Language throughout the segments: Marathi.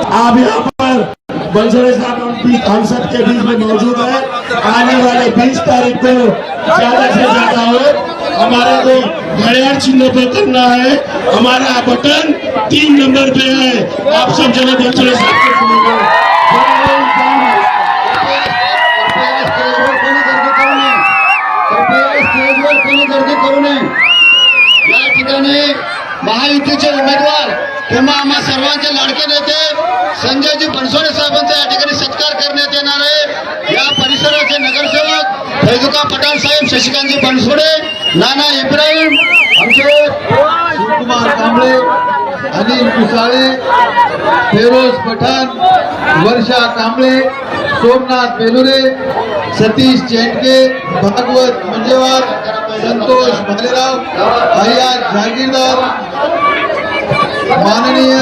आप यहाँ पर बंसरे सब के बीच में मौजूद है। आने वाले 20 तारीख को ज़्यादा से ज़्यादा वोट हमारे को घड़ियाल चिन्ह पे करना है। हमारा बटन तीन नंबर पे है। आप सब जगह बंसरे साहब को नये या ठिकाणी महायुतीचे उमेदवार किंवा आम्हा सर्वांचे लाडके नेते संजयजी बनसोडे साहेबांचा या ठिकाणी सत्कार करण्यात येणार आहे. या परिसराचे नगरसेवक फैजुका पठाण साहेब शशिकांतजी बनसोडे नाना इब्राहिम आमचे शिवकुमार कांबळे अनिल कुसाळे फेरोज पठाण वर्षा कांबळे सोमनाथ बेलुरे सतीश चेंडके भागवत मंजेवार संतोष भालेराव भैया जहागीरदार माननीय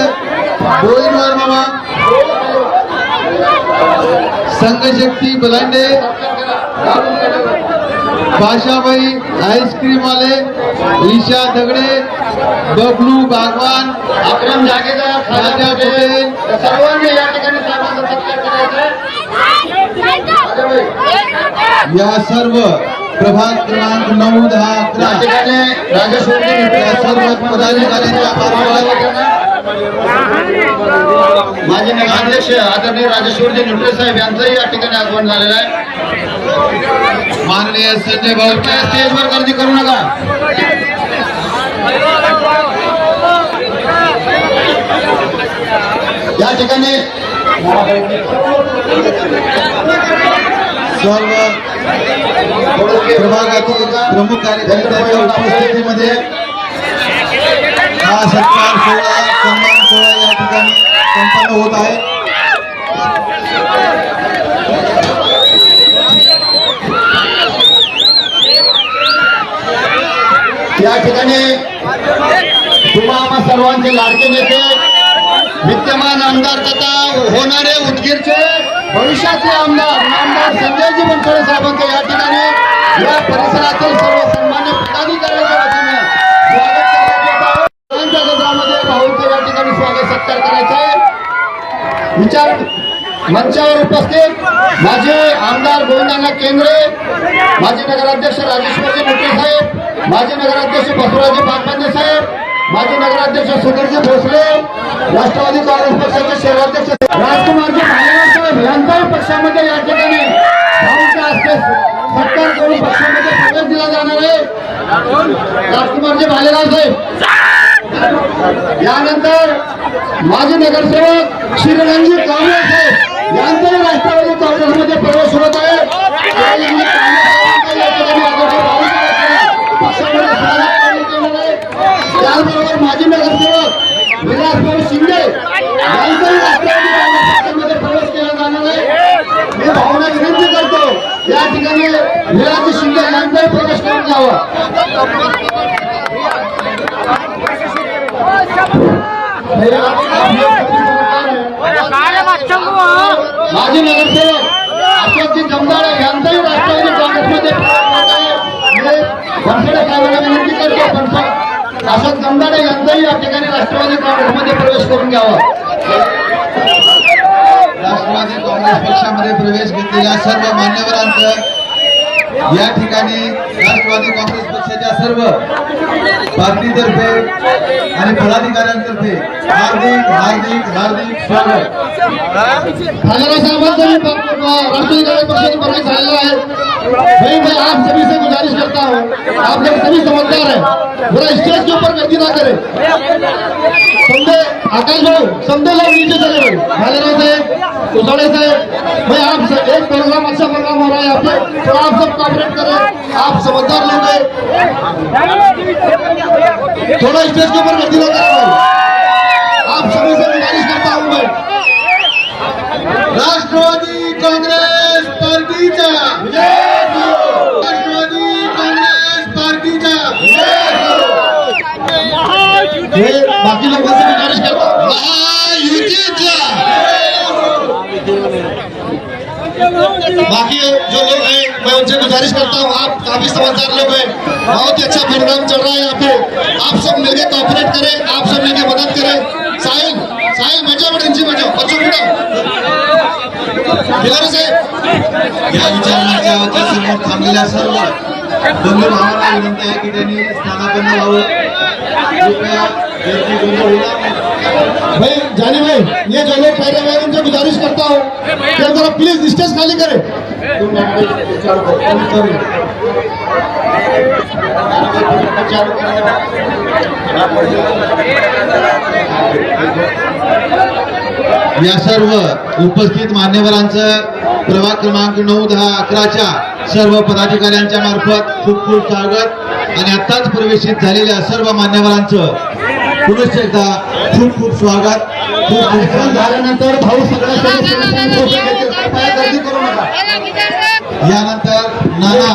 गोविंदवार मामा संघशक्ती बलांडे भाषाबाई आईस्क्रीम वाले ईशा दगडे बबलू बागवान अक्रम जागेदार राजा पटेल। सर्वांनी या ठिकाणी सर्व प्रभाग क्रमांक नऊ दहा अकरा। या सर्व पदाधिकाऱ्यांच्या मार्फत माझे नगराध्यक्ष आदरणीय राजेश्वरजी निमटे साहेब यांचंही या ठिकाणी आगमन झालेलं आहे. माननीय संजय भाऊ स्टेजवर गर्दी करू नका. या ठिकाणी सर्व प्रभागातील प्रमुख कार्यकर्त्यांच्या उपस्थितीमध्ये हा सत्कार सोहळा सन्मान सोहळा या ठिकाणी संपन्न होत आहे. या ठिकाणी तुम्हा आम्हा सर्वांचे लाडके नेते विद्यमान आमदार तथा होणारे उदगीरचे भविष्याचे आमदार आमदार संजयजी बनसोडे साहेबांचं या ठिकाणी या परिसरातील सर्व सन्मान्य पदाधिकाऱ्यांच्या वतीने स्वागत करण्यात येत आहे. सर्वांच्या गजरामध्ये भाऊंचं या ठिकाणी स्वागत सत्कार करायचा आहे विचार मंचावर उपस्थित माझे आमदार गोविंदांना केंद्रे माजी नगराध्यक्ष राजेश्वरजी मुटे साहेब माजी नगराध्यक्ष बसवराजी पाटबंदे साहेब माजी नगराध्यक्ष सुधीरजी भोसले राष्ट्रवादी काँग्रेस पक्षाचे शहराध्यक्ष राजकुमारजी साहेब यांचाही पक्षामध्ये या ठिकाणी सत्कार करून पक्षामध्ये प्रवेश दिला जाणार आहे. राजकुमारजी भालेराव साहेब. यानंतर माजी नगरसेवक श्री श्रीरंजी कांबळे साहेब. यांचाही राष्ट्रवादी काँग्रेसमध्ये प्रवेश होत आहे. त्याचबरोबर माजी नगरसेवक विलासभाऊ शिंदे यांचाही राष्ट्रवादी काँग्रेस पक्षामध्ये प्रवेश केला जाणार आहे. मी भावना विनंती करतो या ठिकाणी विलासजी शिंदे यांचाही प्रवेश करून घ्यावा. माजी नगरसेवक अशोकजी जमदाडे यांचाही राष्ट्रवादी काँग्रेसमध्ये बनसोडे साहेबांना विनंती करतो बनसोड अशोक जमदाडे यांचाही या ठिकाणी राष्ट्रवादी काँग्रेसमध्ये प्रवेश करून घ्यावा. राष्ट्रवादी काँग्रेस पक्षामध्ये प्रवेश घेतलेल्या सर्व मान्यवरांचं या ठिकाणी राष्ट्रवादी काँग्रेस पक्षाच्या सर्व पार्टीतर्फे आणि पदाधिकाऱ्यांतर्फे हार्दिक हार्दिक हार्दिक स्वागत. राष्ट्रीय कांग्रेस पक्ष में प्रवेश आया भाई मैं आप सभी से गुजारिश करता हूँ. आप लोग सभी समझदार हैं. जरा स्टेज के ऊपर गलती ना करें. समझे? आकाश भाऊ समझे लोग नीचे चले गए भालेराव साहब कुसोड़े साहब। भाई आप एक प्रोग्राम अच्छा प्रोग्राम हो रहा है यहाँ पे तो आप सब कॉपरेट करें। आप समझदार लोग हैं। थोड़ा स्टेज के ऊपर गलती ना करें आप सभी से गुजारिश करता हूँ मैं। राष्ट्रवादी काँग्रेस पार्टीच्या राष्ट्रवादी काँग्रेस पार्टीच्या हे बाकी लोकांची गुजारिश बाकी जो लोग हैं मैं उनसे गुजारिश करता हूँ आप काफी समझदार लोग हैं। बहुत ही अच्छा प्रोग्राम चल रहा है यहाँ पे। आप सब मिलके कॉपरेट करें आप सब मिलके मदद करें। साहिल साहिल मजा त्यांची मजा बच्चो पुढे बिलारी साहेब या विचारणाच्या अवकाशावर थांबलेल्या सर्व बंधू भावांना विनंती आहे की त्यांनी स्थानापन्न व्हावं. भाई जानी भाई ये जो लोग पहले उनसे गुजारिश करता हूँ कि जरा प्लीज स्टेज खाली करें या सर्व उपस्थित मान्यवरांचं प्रभाग क्रमांक नऊ दहा अकराच्या सर्व पदाधिकाऱ्यांच्या मार्फत खूप खूप स्वागत आणि आत्ताच प्रवेशित झालेल्या सर्व मान्यवरांचं पुनश्च एकदा खूप खूप स्वागत खूप खूप कार्यक्रम स्वागत झाल्यानंतर भाऊ सगळ्या यानंतर नाना